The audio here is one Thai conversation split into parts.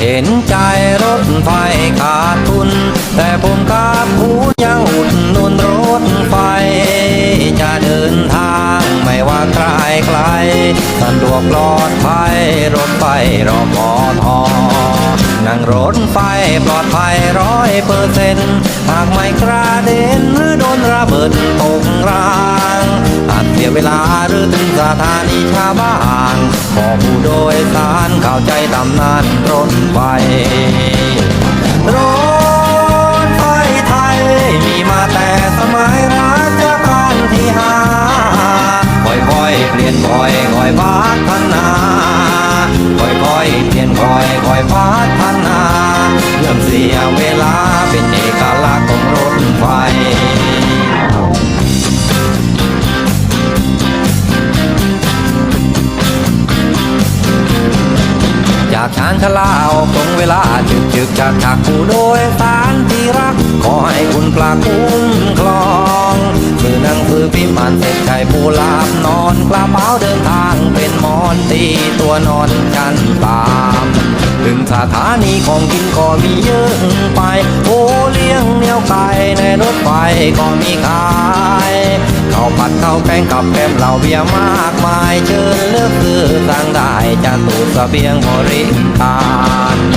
เห็นใจรถไฟขาดทุน แต่ผมกับคุณยังอุดหนุนรถไฟ จะเดินทางไม่ว่าไกลไกลสะดวกปลอดภัยรถไฟรอพอทอนั่งรถไฟปลอดภัยร้อยเปอร์เซ็นต์หากไม่กระเด็นหรือโดนระเบิดตกรา เสียเวลาหรือถึงสถานีชาวบ้านขอผู้โดยสารเข้าใจตำนานรถไฟรถไฟไทยมีมาแต่สมัยรัชกาลที่ห้าค่อยๆเปลี่ยนค่อยค่อยพัฒนาค่อยๆเปลี่ยนค่อยค่อยพัฒนาเรื่อเสียเวลาเป็นเอกลักษณ์ของรถไฟากชานชลาออกตรงเวลาจึกจึกจากจากผู้โดยสารที่รัก ขอให้คุณพระคุ้มครองคือนังคือพิมพ์อ่านเสร็จใจผู้หลาบนอนกระเป๋าเดินทางเป็นหมอนตีตัวนอนกันตามถึงสถานีของกินก็มีเยอะไปโอเลี้ยงเหนียวไก่ในรถไฟก็มีขาย ผัดข้าวแกงกับแกมเหล้าเบียร์มากมายเชิญเลือกซื้อสั่งได้จากตู้เสบียงบริการ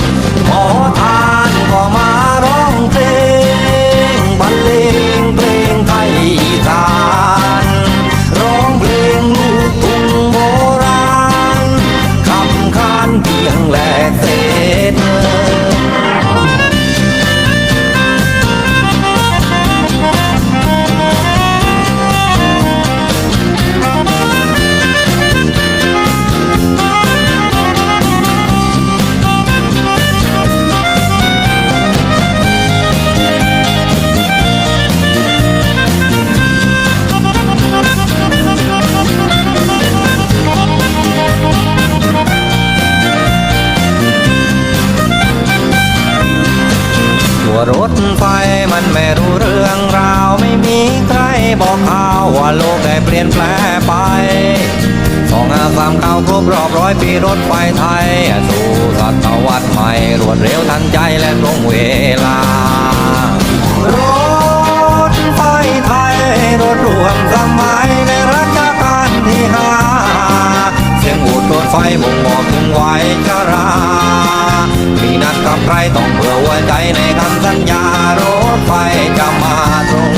โลกได้เปลี่ยนแปลงไปสองอาสามเก้าครบรอบร้อยปีรถไฟไทย สู่ศตวรรษใหม่ รวดเร็วทันใจและตรงเวลา รถไฟไทย รถรวมสมัยในรัชกาลที่ห้าเสียงอูดรถไฟบ่งบอกถึงวัยชรามีนัดกับใครต้องเผื่อหัวใจในคำสัญญารถไฟจะมาตรง